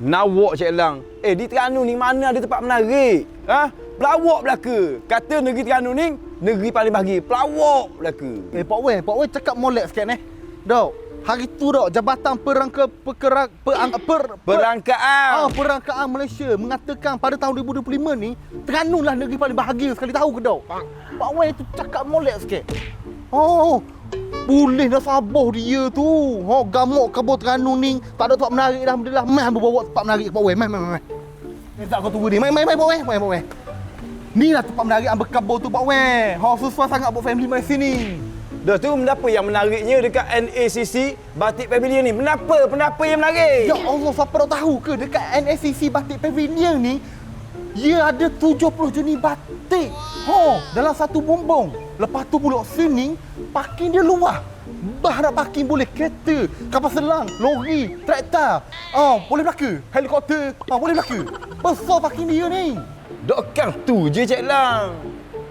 Nawak Cik Lang. Eh, di Terengganu ni mana ada tempat menarik? Ha? Pelawak belaka. Kata negeri Terengganu ni, negeri paling bahagia. Pelawak belaka. Eh, Pak Wei, Pak Wei cakap molek sikit ni. Dok, hari tu dok Jabatan Perangka Perkerak perang, per, per, Perangkaan. Ah, perangkaan Malaysia mengatakan pada tahun 2025 ni Terengganu lah negeri paling bahagia sekali tahu ke dok? Pak Wei tu cakap molek sikit. Oh, boleh dah sabar dia tu. Ha, gamuk kabur Terengganu ni. Tak ada tempat menarik dah. Alhamdulillah. Mai hamba bawa tempat menarik Pak Wei. Mai, mai, mai. mai. Ni tak kau tunggu ni. Mai, mai, mai, Pak Wei. Mai, Pak Wei. Ni lah tempat menarik hamba kabur tu Pak Wei. Ha, susah sangat buat family mai sini. Dah tu kenapa yang menariknya dekat NACC Batik Pavilion ni? Kenapa? Kenapa yang menarik? Ya Allah, siapa dah tahu ke dekat NSCC Batik Pavilion ni ia ada 70 jenis batik. Ha, dalam satu bumbung. Lepas tu pula sini parking dia luas. Bah nak parking boleh kereta, kapal selam, lori, traktor. Ah, boleh belaka. Helikopter, ah boleh belaka. Besar parking dia ni. Dok kang tu je Cik Lang.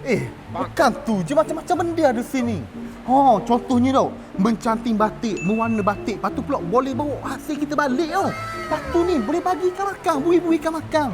Eh, bukan tu je macam-macam benda ada sini. Ha, contohnya tau, mencanting batik, mewarna batik. Lepas tu pula boleh bawa hasil kita balik tau. Lepas tu ni boleh bagi ikan makan, bui-bui ikan makan.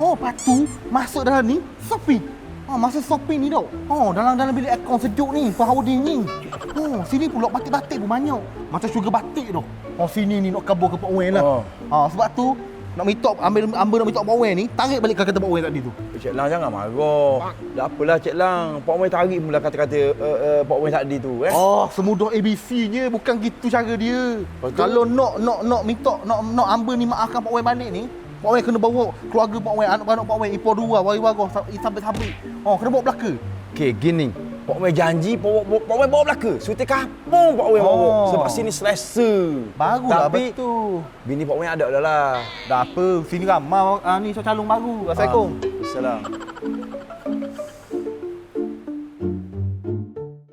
Oh, lepas tu masuk dalam ni, shopping. Ha, masuk shopping ni tau. Ha, dalam dalam bilik aircon sejuk ni, holding ni. Ha, sini pula batik-batik pun banyak. Macam sugar batik tau. Ha, sini ni nak kabur ke Pak Wen lah. Oh. Ha, sebab tu nak minta ambil ambil nak minta Pak Wen ni, tarik balik kata Pak Wen tadi tu. Cik Lang jangan marah. Dah apalah Cik Lang. Pak Wen tarik pula kata-kata uh, uh, Pak Wen tadi tu eh. Oh, semudah ABC-nya bukan gitu cara dia. Tu? Kalau nak nak nak minta nak nak hamba ni maafkan Pak Wen balik ni, Pak Wen kena bawa keluarga Pak Wen, anak-anak Pak Wen, ipar dua, wari-wara, sampai-sampai. Oh, kena bawa belaka. Okey, gini. Pak Wen janji Pak Pak Wen bawa belaka. Suti kampung Pak Wen bawa. Oh. Sebab sini selesa. Barulah Tapi betul. bini Pak Wen ada dah lah. Dah apa, sini ramai ah, ni calon baru. Assalamualaikum. Assalamualaikum.